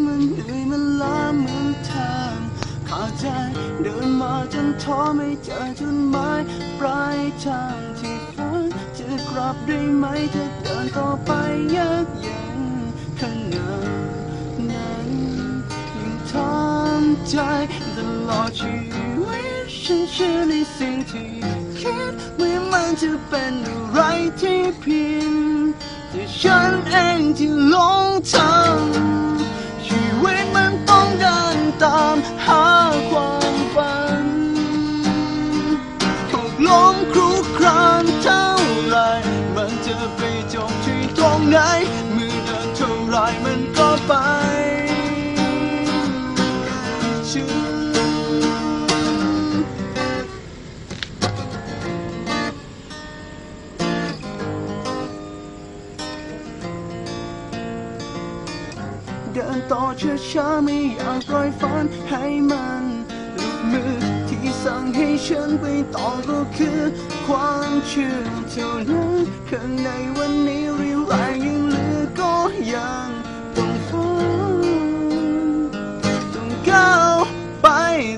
เหนื่อยมันล้าเหมือนทางขาดใจเดินมาจนท้อไม่เจอจุดหมายปลายทางที่ฝันจะกลับได้ไหมจะเดินต่อไปยากย็นขนาดนั้นยังทำใจตลอดชีวิตฉันเชื่อในสิ่งที่คิดว่ามันจะเป็นอะไรที่ผิดแต่ฉันเองที่หลงทาง ชีวิตมั เดินต่อเชื่อช้าไม่อยากปล่อยฝันให้มันหลุดมือที่สั่งให้ฉันไปต่อก็คือความเชื่อเท่านั้นข้างในวันนี้เรียวแรงยังเหลือก็ยังต้องฝันต้องก้าวไป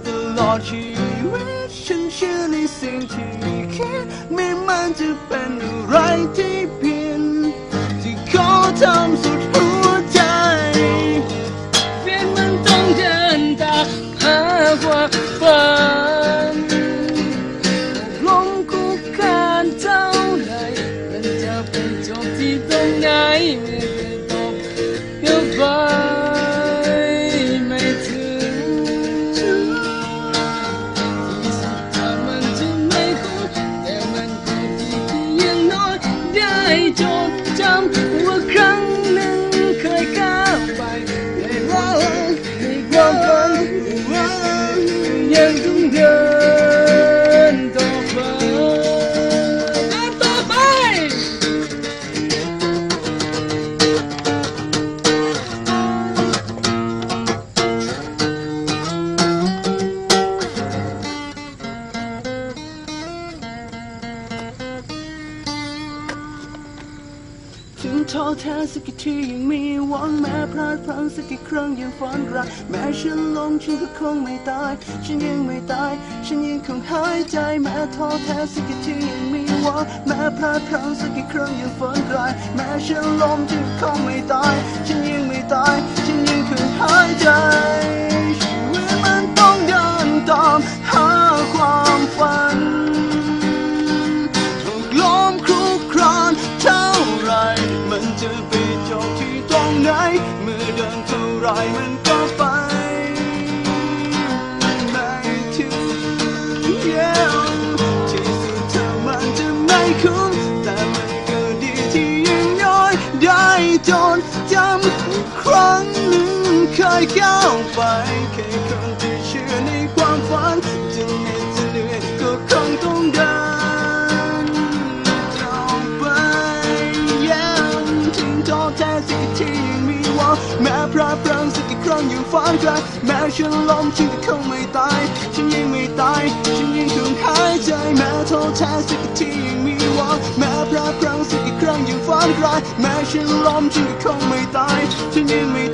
ตลอดชีวิตฉันเชื่อในสิ่งที่คิดไม่มันจะเป็นอะไรที่เพียนที่ขอทำสุด ที่ ถึงท้อแท้สักกี่ทียังมีหวังแม้พลาดพลั้งสักกี่ครั้งยังฝันร้ายแม้ฉันล้มฉันก็คงไม่ตาย ฉันยังไม่ตาย ฉันยังคงหายใจแม้ท้อแท้สักกี่ทียังมีหวังแม้พลาดพลั้งสักกี่ครั้งยังฝันร้ายแม้ฉันล้มฉันก็คงไม่ตาย ฉันยังไม่ตาย ไรมันก็ไปไม่ถึงเย้ที่สุดเธอมันจะไม่คุ้มแต่มันก็ดีที่ยังน้อยได้จนจำครั้งหนึ่งเคยก้าวไป พระพรังสักกี่ครั้งยังฝันไกลแม้ฉันล้มฉันก็คงไม่ตาย ฉันยังไม่ตาย ฉันยังคงหายใจแม้ท้อแท้สักทียังมีหวังแม้พระพรังสักกี่ครั้งยังฝันไกลแม้ฉันล้มฉันก็คงไม่ตาย ฉันยังไม่